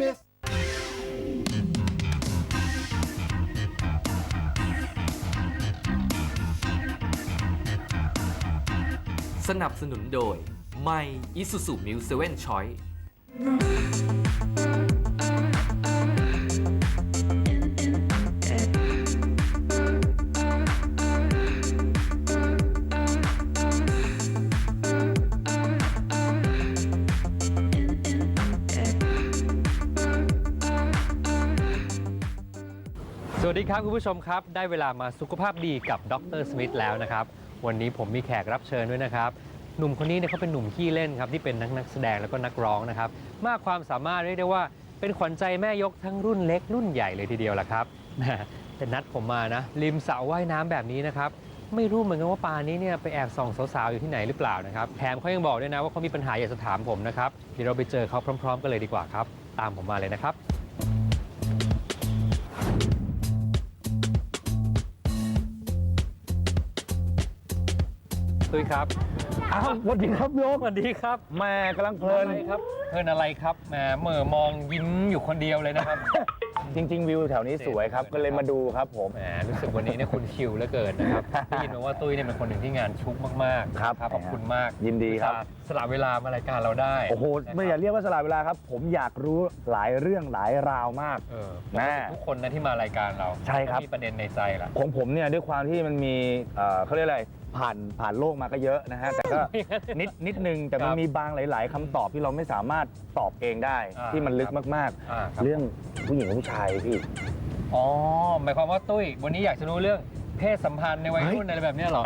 Miss สนับสนุนโดย ไม่ Isuzu Mu 7 Choice ดีครับคุณผู้ชมครับ ได้เวลามาสุขภาพดีกับดรสมิธแล้วนะครับ วันนี้ผมมีแขกรับเชิญด้วยนะครับ หนุ่มคนนี้เนี่ยเขาเป็นหนุ่มขี้เล่นครับที่เป็นนักนักแสดงแล้วก็นักร้องนะครับ มากความสามารถเรียกได้ว่าเป็นขวัญใจแม่ยกทั้งรุ่นเล็กรุ่นใหญ่เลยทีเดียวล่ะครับแต่นัดผมมานะริมสระว่ายน้ำแบบนี้นะครับไม่รู้เหมือนกันว่าปานี้เนี่ยไปแอบส่องสาวๆอยู่ที่ไหนหรือเปล่านะครับแถมเขายังบอกด้วยนะว่าเขามีปัญหาอยากจะถามผมนะครับเดี๋ยวเราไปเจอเขาพร้อม ๆ กันเลยดีกว่าครับ ตามผมมาเลยนะครับ ตุ้ยครับอ้าวสวัสดีครับโยกสวัสดีครับแม่กำลังเพลินอะไรครับเพลินอะไรครับแหมเหม่อมองยิ้มอยู่คนเดียวเลยนะครับ จริง ๆ วิวแถวนี้สวยครับ ก็เลยมาดูครับผมแหมรู้สึกวันนี้เนี่ยคุณคิวเหลือเกินนะครับได้ยินมาว่าตุ้ยเนี่ยเป็นคนหนึ่งที่งานชุกมากๆครับขอบคุณมากยินดีครับ สละเวลามารายการเราได้โอ้โหไม่อย่าเรียกว่าสละเวลาครับ ผมอยากรู้หลายเรื่องหลายราวมากเออแน่ทุกคนนะที่มารายการเราใช่ครับก็มีประเด็นในใจล่ะของผมเนี่ยด้วยความที่มันมีเอ่อเขาเรียกอะไร ผ่านผ่านโลกมาก็เยอะนะฮะ แต่ก็นิดนิดนึง แต่มัคนรับมีบางหลาย ๆคำตอบที่เราไม่สามารถตอบเองได้ อ่าที่มันลึกครับมากอ่าคๆรับเรื่องผู้หญิงกับผู้ชายพี่ อ๋อหมายความว่าตุ้ย วันนี้อยากจะรู้เรื่องเพศสัมพันธ์ในวัยรุ่นอะไรแบบเนี้ยเหรอ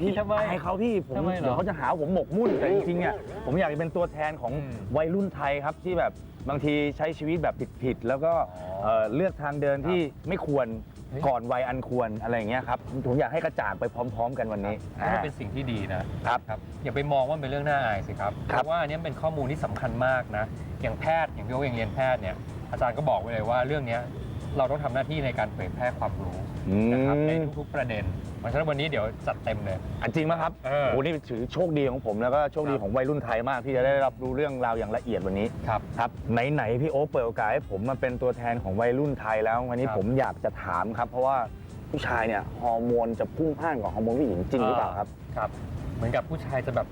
พี่ทำไมให้เขาพี่ผมทำไมเหรอเดี๋ยวเขาจะหาว่าผมหมกมุ่นแต่จริงๆเนี่ยผมอยากจะเป็นตัวแทนของอืมวัยรุ่นไทยครับที่แบบบางทีใช้ชีวิตแบบผิดๆแล้วก็อ๋อเอ่อเลือกทางเดินที่ไม่ควรเฮ้ย ก่อนวัยอันควรอะไรอย่างเงี้ยครับผมอยากให้กระจ่างไปพร้อม ๆ กันวันนี้นี่มันเป็นสิ่งที่ดีนะครับครับอย่าไปมองว่ามันเป็นเรื่องน่าอายสิครับคเพรับราะว่าอันนี้เป็นข้อมูลที่สำคัญมากนะ อย่างแพทย์อย่างพี่โอ๊คเองเรียนแพทย์เนี่ยอาจารย์ก็บอกไว้เลยว่าเรื่องเนี้ยเราต้องทำหน้าที่ในการเผยแพร่ความรู้อืนะครับในมทุกๆประเด็นเพ ราะฉะนั้นวันนี้เดี๋ยวจัดเต็มเลย อันจริงไหมครับเออ โอ้นี่ถือโชคดีของผมแล้วก็โชคดีครับของวัยรุ่นไทยมากที่จะได้รับรู้เรื่องราวอย่างละเอียดวันนี้ครับ ครับไหนๆพี่โอ๊คเปิดโอกาสให้ผมมาเป็นตัวแทนของวัยรุ่นไทยแล้ววันนี้ครับ ผมอยากจะถามครับ เพราะว่าผู้ชายเนี่ยฮอร์โมนจะพุ่งพล่านกว่าฮอร์โมนผู้หญิงจริงหรือเปล่าครับ ครับ เหมือนกับผู้ชายจะแบบ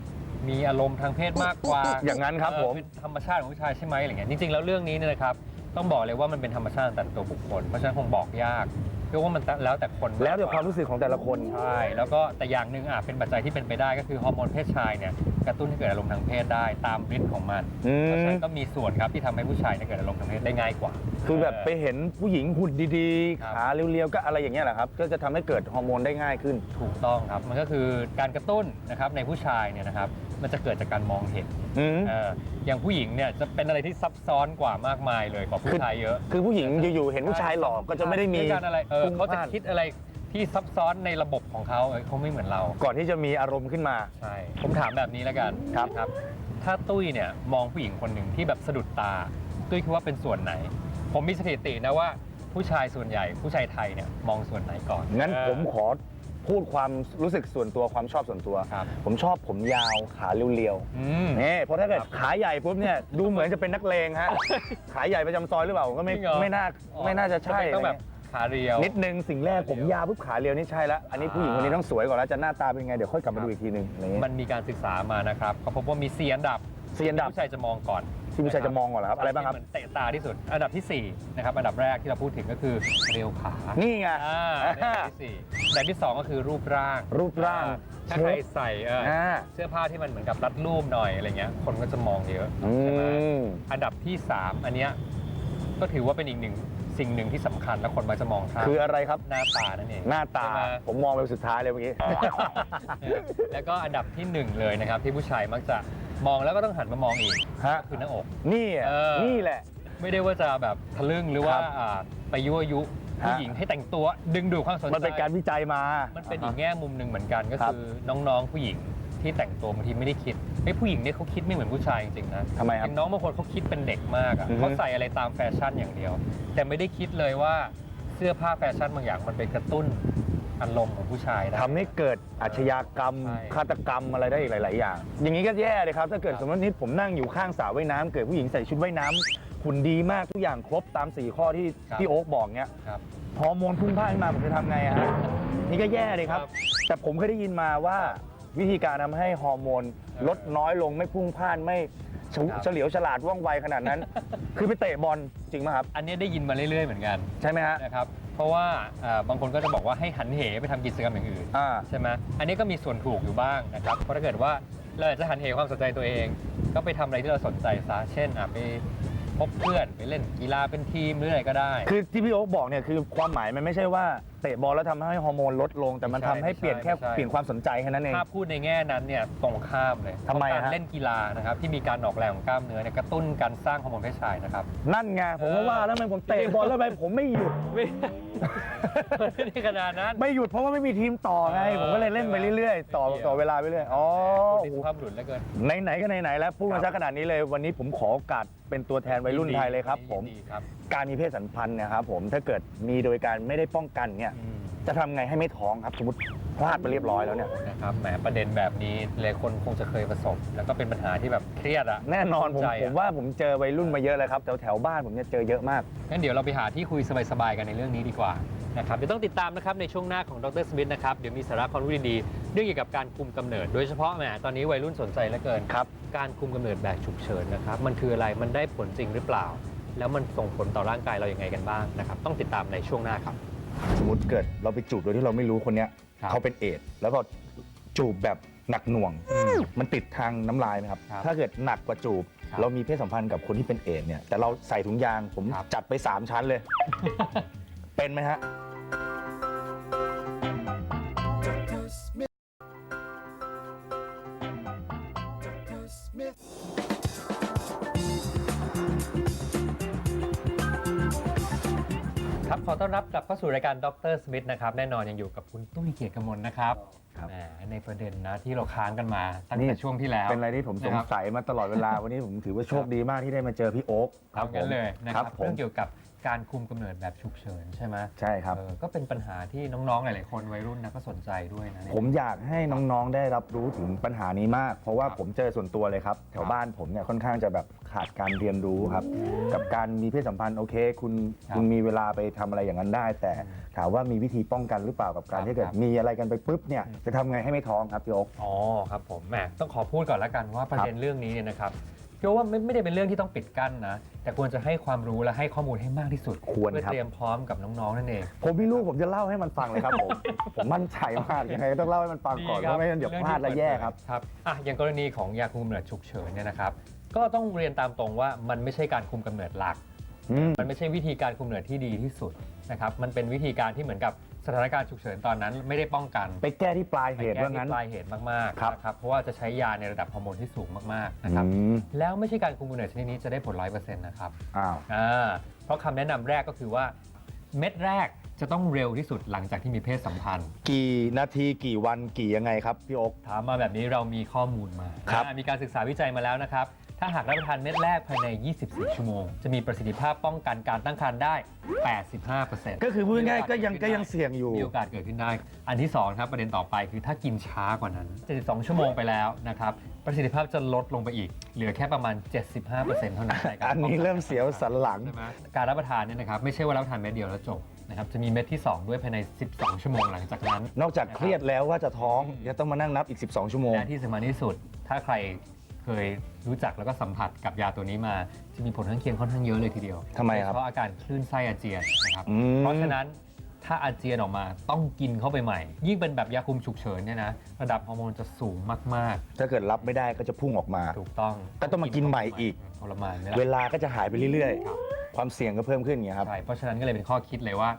มีอารมณ์ทางเพศมากกว่าอย่างนั้นครับเผมเป็นธรรมชาติของผู้ชายใช่ไหมอะไรเงี้ยจริงๆแล้วเรื่องนี้เนี่ยนะครับ ต้องบอกเลยว่ามันเป็นธรรมชาติแต่ตัวบุคคล เพราะฉะนั้นคงบอกยากเพราะว่ามันแล้วแต่คนมกกแล้วแต่ความรู้สึกของแต่ละคน ใช่แล้วก็แต่อย่างหนึ่งอะเป็นปัจจัยที่เป็นไปได้ก็คือฮอร์โมนเพศชายเนี่ยกระตุ้นให้เกิดอารมณ์ทางเพศได้ตามฤทธิ์ของมันอืเพราะฉะมนั้นก็มีส่วนครับที่ทำให้ผู้ชายเนี่ยเกิดอารมณ์ทางเพศได้ง่ายกว่า คือแบบไปเห็นผู้หญิงหุ่นดีครับๆขาเรียวๆ ก็อะไรอย่างเงี้ยแหละครับ ก็จะทำให้เกิดฮอร์โมนได้ง่ายขึ้น ถูกต้องครับ มันก็คือการกระตุ้นนะครับในผู้ชายเนี่ยนะครับ มันจะเกิดจากการมองเห็นอืมเอออย่างผู้หญิงเนี่ยจะเป็นอะไรที่ซับซ้อนกว่ามากมายเลยกว่าผู้ชายเยอะ คือผู้หญิงอยู่ๆเห็นผู้ชายหล่อก็จะไม่ได้มี ด้วยการอะไร เออพุ่งเขาจะพล่นคิดอะไรที่ซับซ้อนในระบบของเขาเออเขาไม่เหมือนเรา ก่อนที่จะมีอารมณ์ขึ้นมา ใช่ ผมถามแบบนี้แล้วกันครับ ครับ ถ้าตุ้ยเนี่ยมองผู้หญิงคนหนึ่งที่แบบสะดุดตา ตุ้ยคิดว่าเป็นส่วนไหน ผมมีสถิตินะว่าผู้ชายส่วนใหญ่ ผู้ชายไทยเนี่ยมองส่วนไหนก่อนงั้นเออผมขอ พูดความรู้สึกส่วนตัวความชอบส่วนตัว ครับ ผมชอบผมยาวขาเรียวอืม ๆนี่เพราะถ้าเกิดครับขาใหญ่ปุ๊บเนี่ยดูเหมือนจะเป็นนักเลงฮะ ขาใหญ่ประจำซอยหรือเปล่าผมก็ไม่จริงเหรอ ไม่น่าไม่น่าจะใช่ทำไมต้องแบบขาเรียว นิดนึงสิ่งแรกผมยาวปุ๊บขาเรียวนี่ใช่แล้วอันนี้ผู้หญิงคนนี้ต้องสวยก่อนแล้วจะหน้าตาเป็นไงเดี๋ยวค่อยกลับมาดูอีกทีนึงอะไรเงี้ยมันมีการศึกษามานะครับเขาพบว่ามีสี่อันดับสี่อันดับที่ผู้ชายจะมองก่อน ที่ผู้ชายจะมองก่อนเหรอครับอะไรบ้างครับ ที่เหมือนเตะตาที่สุด อันดับที่4นะครับ อันดับแรกที่เราพูดถึงก็คือเรียวขานี่ไง อ่าอันดับที่สี่อันดับที่2ก็คือรูปร่างรูปร่าง อ่ถ้าใครใส่เออออ่าเสื้อผ้าที่มันเหมือนกับรัดรูปหน่อยอะไรเงี้ย คนก็จะมองเยอะอืใช่ไหมมอันดับที่3อันเนี้ยก็ถือว่าเป็นอีกหนึ่งสิ่งหนึ่งที่สำคัญและคนมักจะมองข้ามคืออะไรครับ หน้าตานั่นเอง หน้าตา ใช่ไหม ผมมองไปสุดท้ายเลยเมื่อกี้ แล้วก็อันดับที่หนึ่งเลยนะครับ ที่ผู้ชายมักจะ มองแล้วก็ต้องหันมามองอีกฮะก็คือหน้าอก นี่อะเออ นี่แหละ ไม่ได้ว่าจะแบบทะลึ่งหรือว่าครับอ่าไปยั่วยุฮะ ผู้หญิงให้แต่งตัวดึงดูดความสนใจ มันเป็นการวิจัยมามันเป็นอีกแง่มุมหนึ่งเหมือนกันก็ครับ คือน้องๆผู้หญิงที่แต่งตัวบางทีไม่ได้คิดไอ้ยผู้หญิงเนี่ยเขาคิดไม่เหมือนผู้ชายจริงๆนะทำไมคอรับ ย่างน้องบางคนเขาคิดเป็นเด็กมากอะอือฮึ เขาใส่อะไรตามแฟชั่นอย่างเดียว แต่ไม่ได้คิดเลยว่าเสื้อผ้าแฟชั่นบางอย่างมันไปกระตุ้น อารมณ์ของผู้ชายได้ ทำให้เกิดอาชญากรรมใช่ ฆาตกรรมอะไรได้อีกหลาย ๆ อย่าง อย่างนี้ก็แย่เลยครับ ถ้าเกิดครับสมมตินี้ผมนั่งอยู่ข้างสระว่ายน้ำเกิดผู้หญิงใส่ชุดว่ายน้ำหุ่นดีมากทุกอย่างครบตาม 4 ข้อที่ครับที่โอ๊คบอกเนี้ย ครับ ฮอร์โมนพุ่งพล่านขึ้นมาผมจะทำไงอะฮะนี่ก็แย่เลยครับ ครับแต่ผมเคยได้ยินมาว่าวิธีการทำให้ฮอร์โมนลดน้อยลงไม่พุ่งพล่านไม่เฉครับ เฉลียวฉลาดว่องไวขนาดนั้น คือไปเตะบอลจริงไหมครับ อันนี้ได้ยินมาเรื่อยๆเหมือนกันใช่ไหมฮะ นะครับ เพราะว่าเอ่อบางคนก็จะบอกว่าให้หันเหไปทำกิจกรรมอย่างอื่น อ่า ใช่ไหมอันนี้ก็มีส่วนถูกอยู่บ้างนะครับ เพราะถ้าเกิดว่าเราอยากจะหันเหความสนใจตัวเอง ก็ไปทำอะไรที่เราสนใจซะ เช่นอะไปพบเพื่อน ไปเล่นกีฬาเป็นทีมหรืออะไรก็ได้ คือที่พี่โอ๊คบอกเนี่ยคือความหมายมันไม่ใช่ว่า เตะบอลแล้วทำให้ฮอร์โมนลดลง แต่มันทำให้เปลี่ยนแค่ไม่ใช่ เปลี่ยนความสนใจแค่นั้นเอง ถ้าพูดในแง่นั้นเนี่ยตรงข้ามเลยทำไมเพราะการฮะเล่นกีฬานะครับที่มีการออกแรงของกล้ามเนื้อเนี่ยกระตุ้นการสร้างฮอร์โมนเพศชายนะครับ นั่นไงผมก็เออว่าแล้วทำไมผมเตะบอลแล้วทำไมผมไม่หยุด ไม่ไม่ได้ขนาดนั้น ไม่หยุดเพราะว่าไม่มีทีมต่อไง เออผมก็เลยเล่นไปเรื่อยๆ ต่อไม่เกี่ยว ต่อเวลาไปเรื่อยอ๋อพูดถึงสุภาพบุรุษแล้วเกิน ไหนๆก็ไหนๆแล้วพูดมาซะขนาดนี้เลย วันนี้ผมขอโอกาสเป็นตัวแทนวัยรุ่นไทยเลยครับผม ดีครับการมีเพศสัมพันธ์เนะครับผมถ้าเกิดมีโดยการไม่ได้ป้องกันเนี่ยอืมจะทำไงให้ไม่ท้องครับสมมติพลาดไปเรียบร้อยแล้วเนี่ยนะครับแหมประเด็นแบบนี้หลายคนคงจะเคยประสบ แล้วก็เป็นปัญหาที่แบบเครียดอะแน่นอนผมใจผอะมว่าผมเจอวัยรุ่นมาเยอะเลยครับแถวแถวๆบ้านผมเนี่ยเจอเยอะมาก งั้นเดี๋ยวเราไปหาที่คุยสบายๆกันในเรื่องนี้ดีกว่านะครับเดี๋ยวต้องติดตามนะครับในช่วงหน้าของดรสมิธนะครับเดี๋ยวมีสาระความรู้ดีๆเรื่องเกี่ยวกับการคุมกำเนิด โดยเฉพาะแหมตอนนี้วัยรุ่นสนใจเหลือเกินครับ การคุมกำเนิดแบบฉุกเฉินนะครับมันคืออะไรมันได้ผลจริงหรือเปล่า แล้วมันส่งผลต่อร่างกายเราอย่างไงกันบ้างนะครับ ต้องติดตามในช่วงหน้าครับ สมมติเกิดเราไปจูบโดยที่เราไม่รู้คนเนี้ยครับเขาเป็นเอดส์แล้วก็จูบแบบหนักหน่วงมันติดทางน้ำลายไหมครับ ครับถ้าเกิดหนักกว่าจูบ ครับเรามีเพศสัมพันธ์กับคนที่เป็นเอดส์เนี่ยแต่เราใส่ถุงยางผมครับ จัดไป 3 ชั้นเลย เป็นไหมฮะ ครับขอต้อนรับกลับเข้าสู่รายการดรสมิธนะครับแน่นอนยังอยู่กับคุณตุ้ยเกียรติกมลนะครับครับ แหมในประเด็นนะที่เราค้างกันมาตั้งนี่ แต่ช่วงที่แล้ว เป็นอะไรที่ผมสงนะครับสัยมาตลอดเวลา วันนี้ผมถือว่าโชคดีมากที่ได้มาเจอพี่โอ๊คเอากันเลยนะคครัรับบผม เรื่องเกี่ยวกับ การคุมกำเนิดแบบฉุกเฉินใช่ไหมใช่ครับ เออก็เป็นปัญหาที่น้องๆหลายๆคนวัยรุ่นนะก็สนใจด้วยนะเนี่ย ผมอยากให้น้องๆ ได้รับรู้ถึงปัญหานี้มาก เพราะว่าครับผมเจอส่วนตัวเลยครับแถครัวบบ้านผมเนี่ยค่อนข้างจะแบบขาดการเรียนรู้ครับ กับการมีเพศสัมพันธ์โอเค คุณครับคุณมีเวลาไปทำอะไรอย่างนั้นได้ แต่อืมถามว่ามีวิธีป้องกันหรือเปล่ากับการครับที่เกิดครับ มีอะไรกันไปปุ๊บเนี่ยอืมจะทำไงให้ไม่ท้องครับพี่โอ๊ค อ๋อครับผมแหมต้องขอพูดก่อนละกันว่าประเด็นเรื่องนี้เนี่ยนะครับ พี่ว่าไม่ไม่ได้เป็นเรื่องที่ต้องปิดกั้นนะ แต่ควรจะให้ความรู้และให้ข้อมูลให้มากที่สุดควรเพื่อครับ เตรียมพร้อมกับน้องๆนั่นเอง ผมมีลูกผมจะเล่าให้มันฟังเลยครับผม ผมมั่นใจมากยังไงก็ต้องเล่าให้มันฟังก่อนเพราะไม่งั้นเดี๋ยวพลาดและแย่ครับ ครับอะอย่างกรณีของยาคุมกำเนิดฉุกเฉินเนี่ยนะครับ ก็ต้องเรียนตามตรงว่ามันไม่ใช่การคุมกำเนิดหลัก อืม มันไม่ใช่วิธีการคุมกำเนิดที่ดีที่สุดนะครับ มันเป็นวิธีการที่เหมือนกับ สถานการณ์ฉุกเฉินตอนนั้นไม่ได้ป้องกันไปแก้ที่ปลายเหตุไปแก้ว่างั้นที่ปลายเหตุมากๆครับนะครับเพราะว่าจะใช้ยาในระดับฮอร์โมนที่สูงมากๆนะครับอืม แล้วไม่ใช่การคุมกำเนิดชนิดนี้จะได้ผลร้อยเปอร์เซ็นต์นะครับอ้าว อ่าเพราะคำแนะนำแรกก็คือว่าเม็ดแรกจะต้องเร็วที่สุดหลังจากที่มีเพศสัมพันธ์ กี่นาทีกี่วันกี่ยังไงครับพี่โอ๊ค ถามมาแบบนี้เรามีข้อมูลมาครับอ่ามีการศึกษาวิจัยมาแล้วนะครับ ถ้าหากรับประทานเม็ดแรกภายใน 24 ชั่วโมง จะมีประสิทธิภาพป้องกันการตั้งครรภ์ได้ 85%ก็คือพูดง่ายๆก็ยังก็ยังเสี่ยงอยู่ มีโอกาสเกิดขึ้นได้ อันที่2ครับประเด็นต่อไปคือถ้ากินช้ากว่านั้น 72 ชั่วโมงไปแล้วนะครับ ประสิทธิภาพจะลดลงไปอีก เหลือแค่ประมาณ 75%เท่านั้นในการอันนี้เริ่มเสียวสันหลัง ใช่ไหมการรับประทานเนี่ยนะครับไม่ใช่ว่ารับประทานเม็ดเดียวแล้วจบนะครับจะมีเม็ดที่ 2 ด้วยภายใน 12 ชั่วโมงหลังจากนั้น นอกจากเครียดแล้วว่าจะท้องอืมยังต้องมานั่งนับอีก 12 ชั่วโมง และที่สำคัญที่สุด ถ้าใคร เคยรู้จักแล้วก็สัมผัสกับยาตัวนี้มาจะมีผลข้างเคียงค่อนข้างเยอะเลยทีเดียวทำไมครับโดยเฉพาะอาการคลื่นไส้อาเจียนนะครับอืม เพราะฉะนั้นถ้าอาเจียนออกมาต้องกินเข้าไปใหม่ ยิ่งเป็นแบบยาคุมฉุกเฉินเนี่ยนะระดับฮอร์โมนจะสูงมากถ้าเกิดรับไม่ได้ก็จะพุ่งออกมา ๆ ถูกต้องก็ต้องมากินใหม่อีก ทรมานเนี่ยเวลาก็จะหายไปเรื่อยๆ ความเสี่ยงก็เพิ่มขึ้นอย่างเงี้ยครับ ใช่ เพราะฉะนั้นก็เลยเป็นข้อคิดเลยว่า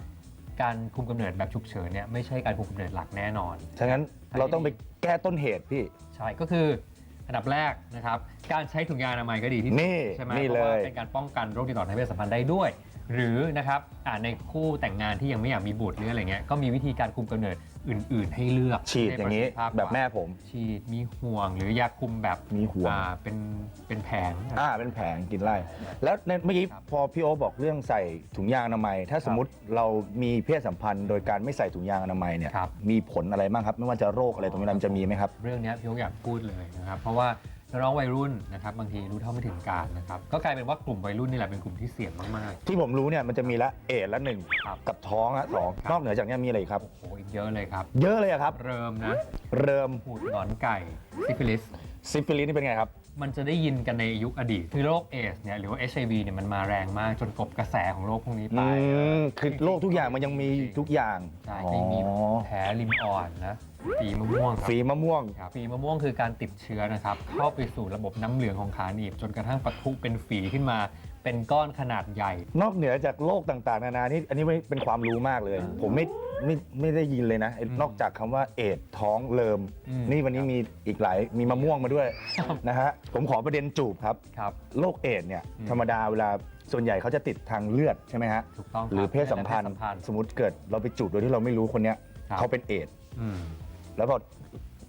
การคุมกำเนิดแบบฉุกเฉินเนี่ยไม่ใช่การคุมกำเนิดหลักแน่นอน ฉะนั้นเราต้องไปแก้ต้นเหตุพี่ ใช่ ก็คือ อันดับแรกนะครับ การใช้ถุงยางอนามัยก็ดีที่สุดนี่ใช่ไหมนี่เพราะว่าเลย เป็นการป้องกันโรคติดต่อทางเพศสัมพันธ์ได้ด้วย หรือนะครับอ่าในคู่แต่งงานที่ยังไม่อยากมีบุตรหรืออะไรเงี้ยก็มีวิธีการคุมกำเนิดอื่น ๆ ให้เลือกฉีดอย่างนี้นี้แบบแม่ผม ฉีดมีห่วงหรือยาคุมแบบมีห่วงอ่าเป็นเป็นแผงอ่าเป็นแผงกินไล่แล้วในเมื่อกี้ครับพอพี่โอบอกเรื่องใส่ถุงยางอนามัย ถ้าสมมติเรามีเพศสัมพันธ์ โดยการไม่ใส่ถุงยางอนามัยเนี่ยครับมีผลอะไรบ้างครับ ไม่ว่าจะโรคอะไรตรงนี้มันจะมีไหมครับ เรื่องเนี้ยพี่โอ๊คอยากพูดเลยนะครับเพราะว่า น้องๆวัยรุ่นนะครับบางทีรู้เท่าไม่ถึงการนะครับก็กลายเป็นว่ากลุ่มวัยรุ่นนี่แหละเป็นกลุ่มที่เสี่ยงมาก ที่ผมรู้เนี่ยมันจะมีละเอดส์ละหนึ่งครับกับท้องละสองครับ นอกเหนือจากเนี้มีอะไรอีกครับ ๆโอ้โหอีกเยอะเลยครับ เยอะเลยอะครับ เริ่มนะเริ่มหูดหงอนไก่ซิฟิลิสซิฟิลิสนี่เป็นไงครับ มันจะได้ยินกันในยุคอดีต คือโรคเอสเนี่ยหรือว่า HIV เนี่ยมันมาแรงมากจนกลบกระแสของโรคพวกนี้ไปอืมคือโรคทุกอย่างมันยังมีทุกอย่างใช่อ๋อที่มีแผลริมอ่อนนะฝีมะม่วงครับ ฝีมะม่วง ครับฝีมะม่วงคือการติดเชื้อนะครับ เข้าไปสู่ระบบน้ำเหลืองของขาหนีบ จนกระทั่งปะทุเป็นฝีขึ้นมา เป็นก้อนขนาดใหญ่ นอกเหนือจากโรคต่างๆ นานานี่อันนี้ไม่เป็นความรู้มากเลย ผมไม่ไม่ไม่ได้ยินเลยนะไอ้อืมนอกจากคำว่าเอดส์ท้องเลิม อืม นี่วันนี้มีอีกหลายมีมะม่วงมาด้วยนะฮะผมขอประเด็นจูบครับ ครับ โรคเอดส์เนี่ยอืม ธรรมดาเวลาส่วนใหญ่เขาจะติดทางเลือดใช่ไหมฮะถูกต้องคบหรือเพศสัมพันธ์เพศสัมพันธ์ สมมติเกิดเราไปจูบโดยที่เราไม่รู้คนเนี้ยครับ เขาเป็นเอดส์อืม แล้วพอ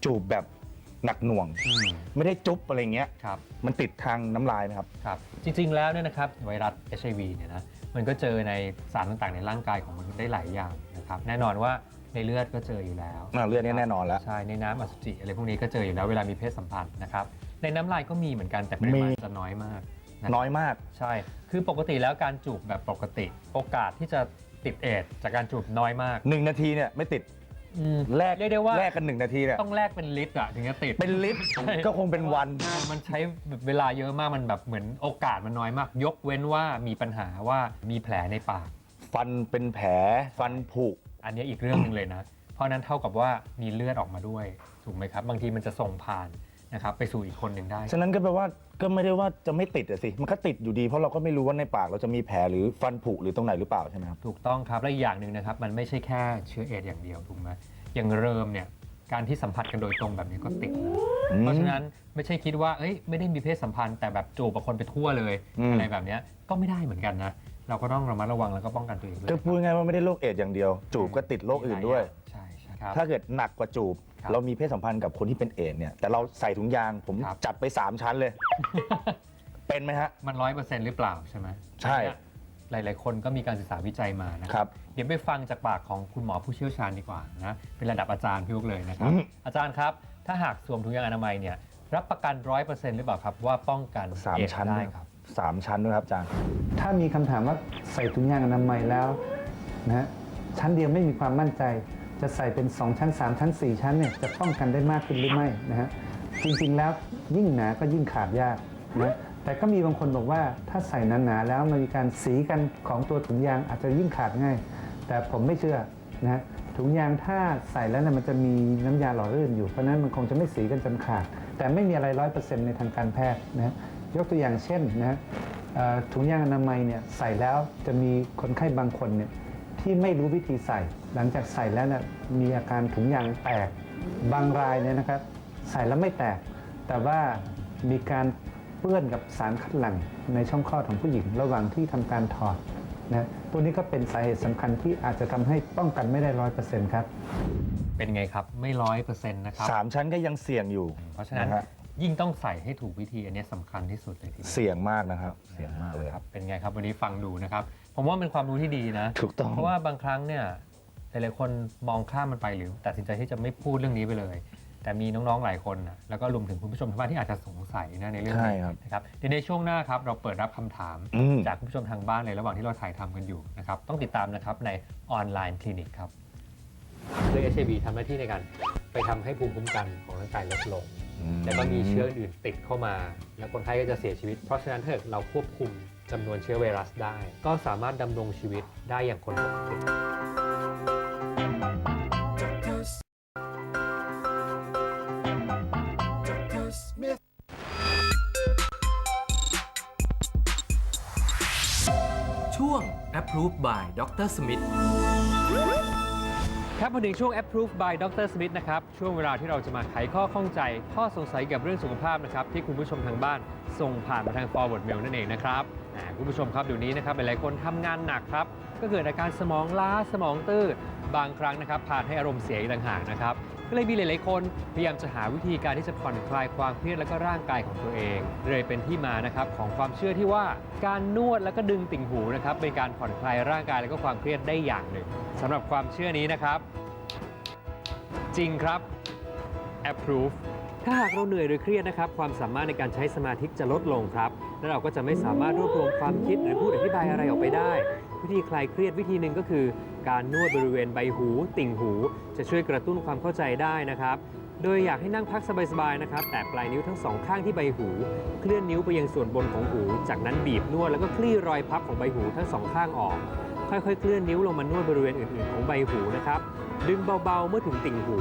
จูบแบบ หนักหน่วงอืมไม่ได้จุ๊บอะไรเงี้ยครับ มันติดทางน้ำลายไหมครับ ครับจริงๆแล้วเนี่ยนะครับไวรัส HIV เนี่ยนะมันก็เจอในสารต่างๆ ในร่างกายของมนุษย์ได้หลายอย่างนะครับแน่นอนว่าในเลือดก็เจออยู่แล้วอ่าเลือดเนี่ยแน่นอนแล้ว ใช่ในน้ำอสุจิอะไรพวกนี้ก็เจออยู่แล้วเวลามีเพศสัมพันธ์นะครับในน้ำลายก็มีเหมือนกันแต่ปริมาณมีจะน้อยมากะน้อยมาก ใช่ คือปกติแล้วการจูบแบบปกติ โอกาสที่จะติดเอดส์จากการจูบน้อยมากหนึ่งนาทีเนี่ยไม่ติดอืม แลกเรียกได้ว่า แลกกันหนึ่งนาทีเนี่ยต้องแลกเป็นลิตรอะถึงจะติดเป็นลิตรใช่ก็คงเป็นวันมันใช้แบบเวลาเยอะมากมันแบบเหมือนโอกาสมันน้อยมาก ยกเว้นว่ามีปัญหาว่ามีแผลในปาก ฟันเป็นแผลฟันผุ อันนี้อีกเรื่องหนึ่งเลยนะ เพราะนั้นเท่ากับว่ามีเลือดออกมาด้วย ถูกไหมครับ บางทีมันจะส่งผ่าน นะครับไปสู่อีกคนหนึ่งได้ ฉะนั้นก็แปลว่าก็ไม่ได้ว่าจะไม่ติดอะสิ มันก็ติดอยู่ดีเพราะเราก็ไม่รู้ว่าในปากเราจะมีแผลหรือฟันผุหรือตรงไหนหรือเปล่าใช่ไหมครับ ถูกต้องครับ และอีกอย่างหนึ่งนะครับ มันไม่ใช่แค่เชื้อเอดส์อย่างเดียวถูกไหมอย่างเริ่มเนี่ยการที่สัมผัสกันโดยตรงแบบนี้ก็ติดนะอืมเพราะฉะนั้นไม่ใช่คิดว่าเอ้ยไม่ได้มีเพศสัมพันธ์แต่แบบจูบกับคนไปทั่วเลยอืม อะไรแบบเนี้ยก็ไม่ได้เหมือนกันนะเราก็ต้องระมัดระวังแล้วก็ป้องกันตัวเองด้วยก็พูดง่ายๆว่าไม่ได้โรคเอดส์อย่างเดียว จูบก็ติดโรคอื่นด้วย ใช่ใช่ครับ ถ้าเกิดหนักกว่าจูบครับ เรามีเพศสัมพันธ์กับคนที่เป็นเอดส์เนี่ยแต่เราใส่ถุงยางผมครับ จัดไป 3 ชั้นเลย เป็นไหมฮะ มันร้อยเปอร์เซ็นต์หรือเปล่าใช่ไหมใช่อันเนี้ยหลาย ๆ คนก็มีการศึกษาวิจัยมานะคครัรับ เดี๋ยวไปฟังจากปากของคุณหมอผู้เชี่ยวชาญดีกว่านะ เป็นระดับอาจารย์พี่อุ๊กเลยนะครับ อืม อาจารย์ครับ ถ้าหากสวมถุงยางอนามัยเนี่ยรับประกันร้อยเปอร์เซ็นต์หรือเปล่าครับ ว่าป้องกันสามเอดส์ชั้นได้ด้วยครับ สามชั้นด้วยครับอาจารย์ ถ้ามีคำถามว่าใส่ถุงยางอนามัยแล้วนะฮะชั้นเดียวไม่มีความมั่นใจ จะใส่เป็น 2 ชั้น 3 ชั้น 4 ชั้นเนี่ยจะป้องกันได้มากขึ้นหรือไม่นะฮะจริงๆแล้วยิ่งหนาก็ยิ่งขาดยากนะแต่ก็มีบางคนบอกว่าถ้าใส่หนาๆแล้วมันมีการสีกันของตัวถุงยางอาจจะยิ่งขาดง่าย แต่ผมไม่เชื่อนะฮะถุงยางถ้าใส่แล้วเนี่ยมันจะมีน้ำยาหล่อลื่นอยู่เพราะนั้นมันคงจะไม่สีกันจนขาด แต่ไม่มีอะไรร้อยเปอร์เซ็นต์ในทางการแพทย์นะฮะยกตัวอย่างเช่นนะฮะถุงยางอนามัยเนี่ยใส่แล้วจะมีคนไข้บางคนเนี่ย ที่ไม่รู้วิธีใส่ หลังจากใส่แล้วเนี่ยมีอาการถุงยางแตกบางรายเนี่ยนะครับ ใส่แล้วไม่แตก แต่ว่ามีการเปื้อนกับสารคัดหลั่งในช่องคลอดของผู้หญิง ระหว่างที่ทำการถอดนะพวกนี้ก็เป็นสาเหตุสำคัญที่อาจจะทำให้ป้องกันไม่ได้ร้อยเปอร์เซ็นต์ครับเป็นไงครับไม่ร้อยเปอร์เซ็นต์นะครับสามชั้นก็ยังเสี่ยงอยู่ เพราะฉะนั้นนะฮะ ยิ่งต้องใส่ให้ถูกวิธีอันนี้สำคัญที่สุดเลยทีเดียว เสี่ยงมากนะครับ เสี่ยงมากเลยครับ เป็นไงครับวันนี้ฟังดูนะครับ ผมว่าเป็นความรู้ที่ดีนะถูกต้อง เพราะว่าบางครั้งเนี่ยหลายๆคนมองข้ามมันไปหรือตัดสินใจที่จะไม่พูดเรื่องนี้ไปเลย แต่มีน้องๆหลายคนนะแล้วก็รวมถึงคุณผู้ชมทางบ้านที่อาจจะสงสัยนะในเรื่องใช่นี้ครับนะครับเดี๋ยวในช่วงหน้าครับเราเปิดรับคำถาม อืม จากคุณผู้ชมทางบ้านเลยระหว่างที่เราถ่ายทำกันอยู่นะครับต้องติดตามนะครับในออนไลน์คลินิกครับโดย HIV ทำหน้าที่ในการไปทำให้ภูมิคุ้มกันของร่างกายลดลง แล้วก็มีเชื้ออื่นติดเข้ามา แล้วคนไข้ก็จะเสียชีวิต เพราะฉะนั้นถ้าเกิดเราควบคุมจำนวนเชื้อไวรัสได้ ก็สามารถดำรงชีวิตได้อย่างคนปกติช่วง Approved by Dr. Smith ครับมาถึงช่วง Approve by Dr. Smith นะครับ ช่วงเวลาที่เราจะมาไขข้อข้องใจ ข้อสงสัยเกี่ยวกับเรื่องสุขภาพนะครับ ที่คุณผู้ชมทางบ้านส่งผ่านมาทาง forward mail นั่นเองนะครับคุณผู้ชมครับเดี๋ยวนี้นะครับหลายๆคนทำงานหนักครับ ก็เกิดอาการสมองล้าสมองตื้อ บางครั้งนะครับผ่านให้อารมณ์เสียอีกต่างหากนะครับ ก็เลยมีหลาย ๆ คนพยายามจะหาวิธีการที่จะผ่อนคลายความเครียดและก็ร่างกายของตัวเอง เลยเป็นที่มานะครับของความเชื่อที่ว่าการนวดแล้วก็ดึงติ่งหูนะครับเป็นการผ่อนคลายร่างกายและก็ความเครียดได้อย่างหนึ่งสำหรับความเชื่อนี้นะครับ จริงครับ approve ถ้าหากเราเหนื่อยหรือเครียดนะครับ ความสามารถในการใช้สมาธิจะลดลงครับ และเราก็จะไม่สามารถรวบรวมความคิดหรือพูดอธิบายอะไรออกไปได้ วิธีคลายเครียดวิธีหนึ่งก็คือ การนวดบริเวณใบหู ติ่งหู จะช่วยกระตุ้นความเข้าใจได้นะครับ โดยอยากให้นั่งพักสบายๆนะครับ แต่ปลายนิ้วทั้งสองข้างที่ใบหู เคลื่อนนิ้วไปยังส่วนบนของหู จากนั้นบีบนวดแล้วก็คลี่รอยพับของใบหูทั้งสองข้างออก ค่อยๆ เคลื่อนนิ้วลงมานวดบริเวณอื่นๆ ของใบหูนะครับ ดึงเบาๆเมื่อถึงติ่งหู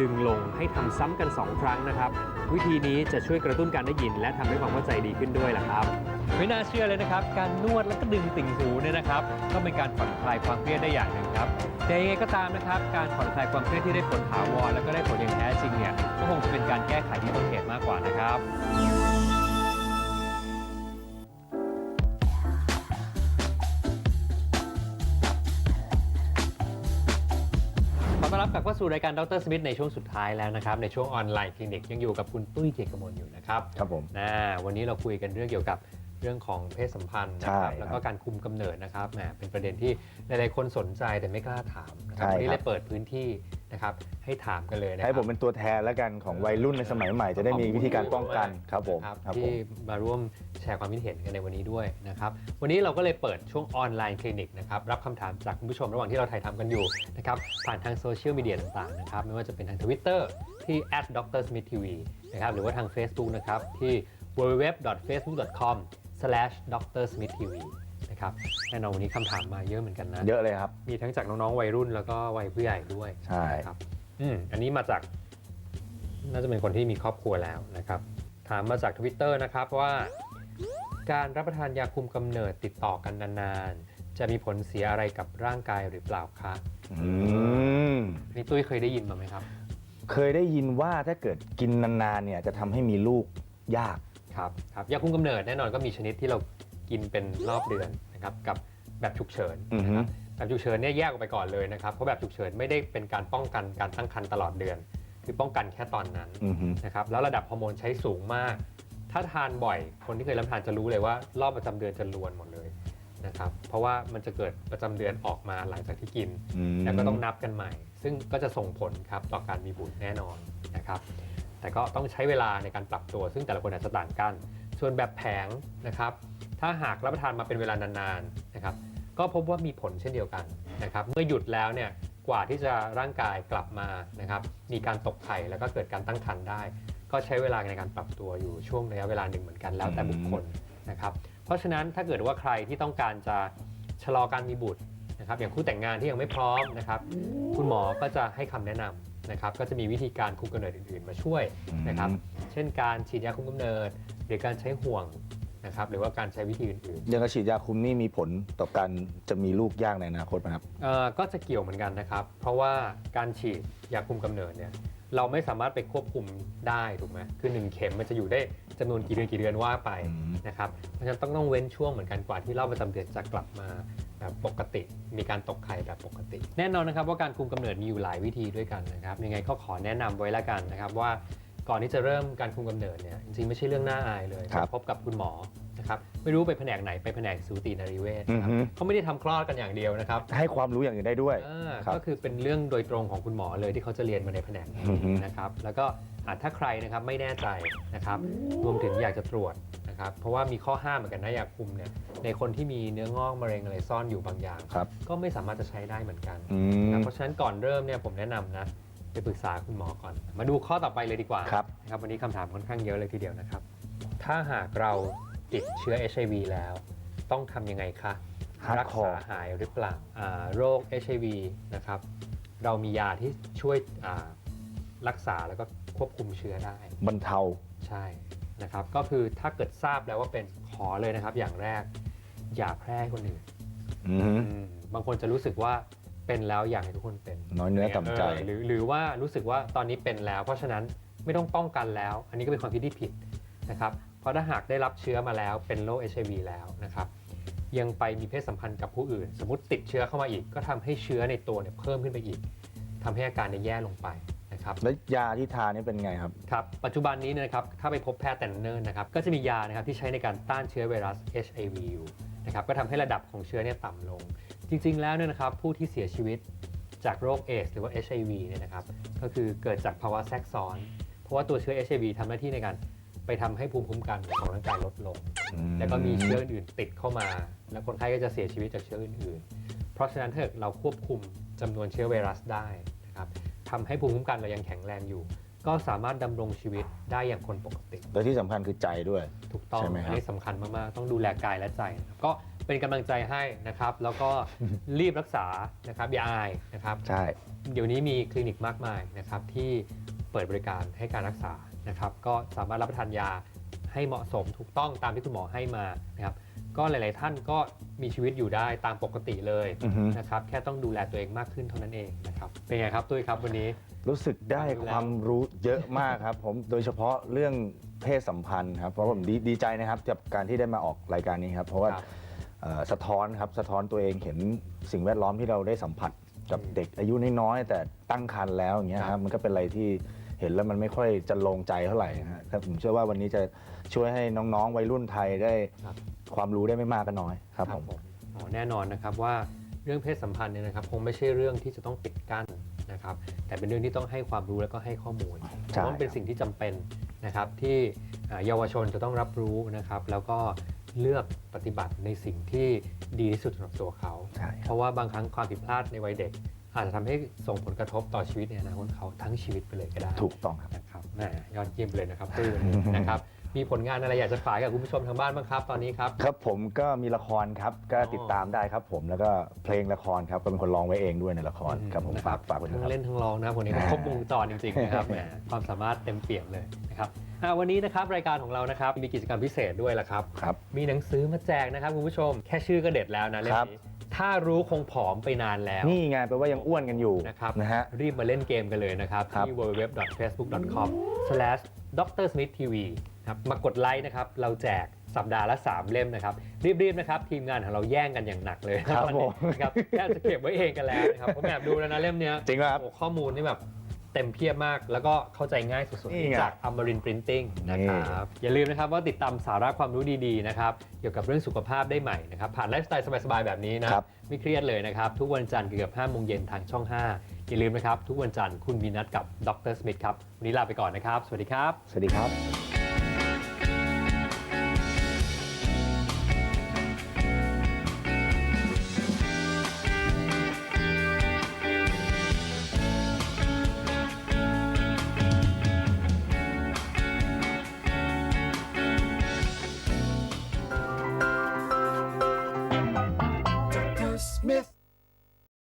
ดึงลงให้ทำซ้ำกัน 2 ครั้งนะครับ วิธีนี้จะช่วยกระตุ้นการได้ยิน และทำให้ความเข้าใจดีขึ้นด้วยล่ะครับ ไม่น่าเชื่อเลยนะครับ การนวดแล้วก็ดึงติ่งหูเนี่ยนะครับ ก็เป็นการผ่อนคลายความเครียดได้อย่างหนึ่งครับ แต่ยังไงก็ตามนะครับ การผ่อนคลายความเครียดที่ได้ผลถาวรแล้วก็ได้ผลอย่างแท้จริงเนี่ย ก็คงจะเป็นการแก้ไขที่ต้นเหตุมากกว่านะครับขอต้อนรับกลับเข้าสู่รายการดรสมิธในช่วงสุดท้ายแล้วนะครับ ในช่วงออนไลน์คลินิกยังอยู่กับคุณตุ้ยเกียรติกมลอยู่นะครับ ครับผมนะวันนี้เราคุยกันเรื่องเกี่ยวกับ เรื่องของเพศสัมพันธ์นะครับใช่ครับแล้วก็การคุมกำเนิดนะครับแหมเป็นประเด็นที่หลายๆคนสนใจแต่ไม่กล้าถามนะครับใช่วันนี้คเลรับยเปิดพื้นที่นะครับให้ถามกันเลยนะครับ ให้ผมเป็นตัวแทนแล้วกันของวัยรุ่นในสมัยใหม่จะได้มีวิธีการป้องกันครับผมนะครับครับผที่ม มาร่วมแชร์ความคิดเห็นกันในวันนี้ด้วยนะครับ วันนี้เราก็เลยเปิดช่วงออนไลน์คลินิกนะครับ รับคำถามจากคุณผู้ชมระหว่างที่เราถ่ายทำกันอยู่นะครับ ผ่านทางโซเชียลมีเดียต่างๆนะครับ ไม่ว่าจะเป็นทางทวิตเตอร์ที่ @drsmithtv นะครับ หรือว่าทาง Facebook นะครับ ที่ www.facebook.com/drsmithtv นะครับแน่นอนวันนี้คำถามมาเยอะเหมือนกันนะ เยอะเลยครับ มีทั้งจากน้อง ๆ วัยรุ่นแล้วก็วัยผู้ใหญ่ด้วยใช่ นะครับอืมอันนี้มาจาก น่าจะเป็นคนที่มีครอบครัวแล้วนะครับ ถามมาจาก Twitter นะครับว่า การรับประทานยาคุมกำเนิดติดต่อกันนานๆ จะมีผลเสียอะไรกับร่างกายหรือเปล่าคะอืมนี่ตุ้ยเคยได้ยินมาไหมครับ เคยได้ยินว่าถ้าเกิดกินนานๆเนี่ยจะทำให้มีลูกยาก ครับครับยาคุมกำเนิดแน่นอนก็มีชนิดที่เรากินเป็นรอบเดือนนะครับกับแบบฉุกเฉินอือฮึนะครับแบบฉุกเฉินเนี่ยแยกออกไปก่อนเลยนะครับเพราะแบบฉุกเฉินไม่ได้เป็นการป้องกันการตั้งครรภ์ตลอดเดือน คือป้องกันแค่ตอนนั้นอือฮึนะครับแล้วระดับฮอร์โมนใช้สูงมาก ถ้าทานบ่อยคนที่เคยรับประทานจะรู้เลยว่ารอบประจำเดือนจะรวนหมดเลยนะครับเพราะว่ามันจะเกิดประจำเดือนออกมาหลังจากที่กินมแล้วก็ต้องนับกันใหม่ ซึ่งก็จะส่งผลครับต่อการมีบุตรแน่นอนนะครับ แต่ก็ต้องใช้เวลาในการปรับตัว ซึ่งแต่ละคนอาจจะต่างกัน ส่วนแบบแผงนะครับ ถ้าหากรับประทานมาเป็นเวลานานๆนะครับ ก็พบว่ามีผลเช่นเดียวกันนะครับ เมื่อหยุดแล้วเนี่ยกว่าที่จะร่างกายกลับมานะครับ มีการตกไข่แล้วก็เกิดการตั้งครรภ์ได้ ก็ใช้เวลาในการปรับตัวอยู่ช่วงระยะเวลาหนึ่งเหมือนกันแล้วแต่บุคคลนะครับ เพราะฉะนั้นถ้าเกิดว่าใครที่ต้องการจะชะลอการมีบุตรนะครับ อย่างคู่แต่งงานที่ยังไม่พร้อมนะครับ คุณหมอก็จะให้คำแนะนำ นะครับก็จะมีวิธีการคุมกำเนิดอื่นๆ มาช่วยนะครับเช่นการฉีดยาคุมกำเนิด หรือการใช้ห่วงนะครับหรือว่าการใช้วิธีอื่นยังกระฉีดยาคุมนี่มีผลต่อการจะมีลูกยากในอนาคตไหมครับๆเอ่อก็จะเกี่ยวเหมือนกันนะครับ เพราะว่าการฉีดยาคุมกำเนิดเนี่ยเราไม่สามารถไปควบคุมได้ถูกไหมคือหนึ่งเข็มมันจะอยู่ได้จำนวนกี่เดือนกี่เดือนว่าไปอืมนะครับเพราะฉะนั้นต้องต้องเว้นช่วงเหมือนกันกว่าที่รอบประจำเดือนจะกลับมา แบบปกติมีการตกไข่แบบปกติ แน่นอนนะครับว่าการคุมกำเนิดมีอยู่หลายวิธีด้วยกันนะครับยังไงก็ขอแนะนำไว้ละกันนะครับว่าก่อนที่จะเริ่มการคุมกำเนิดเนี่ยจริงๆไม่ใช่เรื่องน่าอายเลยครับพบกับคุณหมอ นะครับไม่รู้ไปแผนกไหนไปแผนกสูตินรีเวชนะครับอือฮึ เขาไม่ได้ทำคลอดกันอย่างเดียวนะครับให้ความรู้อย่างอื่นได้ด้วย อ่าครับก็คือเป็นเรื่องโดยตรงของคุณหมอเลยที่เขาจะเรียนมาในแผนกนี้อือฮึ นะครับแล้วก็อ่าถ้าใครนะครับไม่แน่ใจนะครับรวมถึงอยากจะตรวจนะครับเพราะว่ามีข้อห้ามเหมือนกันนะอยากคุมเนี่ยในคนที่มีเนื้องอกมะเร็งอะไรซ่อนอยู่บางอย่าง ครับก็ไม่สามารถจะใช้ได้เหมือนกัน อืนะมเพราะฉะนั้นก่อนเริ่มเนี่ยผมแนะนำนะไปปรึกษาคุณหมอก่อน มาดูข้อต่อไปเลยดีกว่าครับ นะครับ วันนี้คำถามค่อนข้างเยอะเลยทีเดียวนะครับ ถ้าหากเรา ติดเชื้อ HIV แล้ว ต้องทำยังไงคะ Hardcore รักษาหายหรือเปล่าอ่าโรค HIV นะครับ เรามียาที่ช่วยอ่ารักษาแล้วก็ควบคุมเชื้อได้ บรรเทา ใช่นะครับ ก็คือถ้าเกิดทราบแล้วว่าเป็นขอเลยนะครับ อย่างแรกอย่าแพร่ให้คนอื่นอืมอืมบางคนจะรู้สึกว่าเป็นแล้วอยากให้ทุกคนเป็นน้อยเนื้อต่ำใจ เออหรือหรือว่ารู้สึกว่าตอนนี้เป็นแล้ว เพราะฉะนั้นไม่ต้องป้องกันแล้ว อันนี้ก็เป็นความคิดที่ผิดนะครับ เพราะถ้าหากได้รับเชื้อมาแล้วเป็นโรค HIV แล้วนะครับยังไปมีเพศสัมพันธ์กับผู้อื่น สมมติติดเชื้อเข้ามาอีก ก็ทำให้เชื้อในตัวเนี่ยเพิ่มขึ้นไปอีกทำให้อาการเนี่ยแย่ลงไปนะครับแล้วยาที่ทานนี่เป็นไงครับครับปัจจุบันนี้เนยนะครับถ้าไปพบแพทย์แต่เนิ่นๆนะครับก็จะมียานะครับที่ใช้ในการต้านเชื้อไวรัส HIV อยู่นะครับก็ทำให้ระดับของเชื้อเนี่ยต่ำลง จริง ๆ แล้วเนี่ยนะครับผู้ที่เสียชีวิตจากโรคเอสหรือว่า HIV เนี่ยนะครับก็คือเกิดจากภาวะแทรกซ้อน เพราะว่าตัวเชื้อ HIV ทำหน้าที่ในการ ไปทำให้ภูมิคุ้มกันของร่างกายลดลงแล้วก็มีเชื้ออื่นๆติดเข้ามา แล้วคนไข้ก็จะเสียชีวิตจากเชื้ออื่นๆ เพราะฉะนั้นถ้าเกิดเราควบคุมจำนวนเชื้อไวรัสได้นะครับทำให้ภูมิคุ้มกันเรายังแข็งแรงอยู่ ก็สามารถดำรงชีวิตได้อย่างคนปกติ และที่สำคัญคือใจด้วย ถูกต้องใช่ไหมครับ อันนี้สำคัญมาก ๆ ต้องดูแลกายและใจนะครับก็เป็นกำลังใจให้นะครับ แล้วก็ รีบรักษานะครับอย่าอายนะครับ ใช่ เดี๋ยวนี้มีคลินิกมากมายนะครับที่เปิดบริการให้การรักษา นะครับก็สามารถรับประทานยาให้เหมาะสมถูกต้องตามที่คุณหมอให้มานะครับก็หลาย ๆ ท่านก็มีชีวิตอยู่ได้ตามปกติเลยอือฮึ นะครับแค่ต้องดูแลตัวเองมากขึ้นเท่านั้นเองนะครับเป็นไงครับตุ้ยครับวันนี้ รู้สึกได้ความรู้เยอะมากครับ ผมโดยเฉพาะเรื่องเพศสัมพันธ์ครับเพราะผมดีดีใจนะครับกับการที่ได้มาออกรายการนี้ครับ เพราะว่าครับ เอ่อสะท้อนครับสะท้อนตัวเองเห็นสิ่งแวดล้อมที่เราได้สัมผัสกับเด็กอายุน้อยๆแต่ตั้งครรภ์แล้วอย่างเงี้ยคครัรับบมันก็เป็นอะไรที่เห็นแล้วมันไม่ค่อยจะลงใจเท่าไหร่นะฮะครับผมเชื่อว่าวันนี้จะช่วยให้น้องๆวัยรุ่นไทยได้ครับ ความรู้ได้ไม่มากก็น้อยครับผม อ๋อแน่นอนนะครับว่าเรื่องเพศสัมพันธ์เนี่ยนะครับคงไม่ใช่เรื่องที่จะต้องปิดกั้นนะครับแต่เป็นเรื่องที่ต้องให้ความรู้แล้วก็ให้ข้อมูลเพใช่ ราะว่ามันเป็นสิ่งที่จำเป็นนะครับที่อ่าเยาวชนจะต้องรับรู้นะครับ แล้วก็เลือกปฏิบัติในสิ่งที่ดีที่สุดสำหรับตัวเขา ใช่คเพรับราะว่าบางครั้งความผิดพลาดในวัยเด็ก อาจจะทำให้ส่งผลกระทบต่อชีวิตในอนาคตเขาทั้งชีวิตไปเลยก็ได้ถูกต้องครับนะครับแหมยอดเยี่ยมเลยนะครับตุ้ยวันนี้นะครับ มีผลงานอะไรอยากจะฝากกับคุณผู้ชมทางบ้านบ้างครับตอนนี้ครับ ครับผมก็มีละครครับก็ติดตามได้ครับผมแล้วก็เพลงละครครับก็เป็นคนร้องไว้เองด้วยในละครครับผมนะฝากฝากไว้ด้วยทั้ครังบเล่นทั้งร้องนะครับคนนี้ครบวงจรจริงๆนะครับแหมความสามารถเต็มเปี่ยมเลยนะครับอะวันนี้นะครับรายการของเรานะครับมีกิจกรรมพิเศษด้วยล่ะครับ ครับ มีหนังสือมาแจกนะครับคุณผู้ชม แค่ชื่อก็เด็ดแล้วนะเล่มครับ นี้ ถ้ารู้คงผอมไปนานแล้วนี่ไงแปลว่ายังอ้วนกันอยู่นะครับนะฮะรีบมาเล่นเกมกันเลยนะครับครับที่ www.facebook.com/drsmith.tv ครับมากดไลค์นะครับเราแจกสัปดาห์ละ 3 เล่มนะครับ รีบ ๆ นะครับ ทีมงานของเราแย่งกันอย่างหนักเลยครับตอนนี้ผมนะครับแทบจะเก็บไว้เองกันแล้วนะครับผมแอบดูแล้วนะเล่มเนี้ยจริงป่ะครับโอ้ข้อมูลนี่แบบ เต็มเพียบมาก แล้วก็เข้าใจง่ายสุดนี่ไง ๆ จากอมรินปรินติ้งนะครับอย่าลืมนะครับว่าติดตามสาระความรู้ดีๆนะครับเกี่ยวกับเรื่องสุขภาพได้ใหม่นะครับผ่านไลฟ์สไตล์สบายๆแบบนี้นะครับ ไม่เครียดเลยนะครับ ทุกวันจันทร์เกือบ5โมงเย็นทางช่อง 5 อย่าลืมนะครับ ทุกวันจันทร์คุณมีนัดกับดรสมิธครับวันนี้ลาไปก่อนนะครับ สวัสดีครับ สวัสดีครับ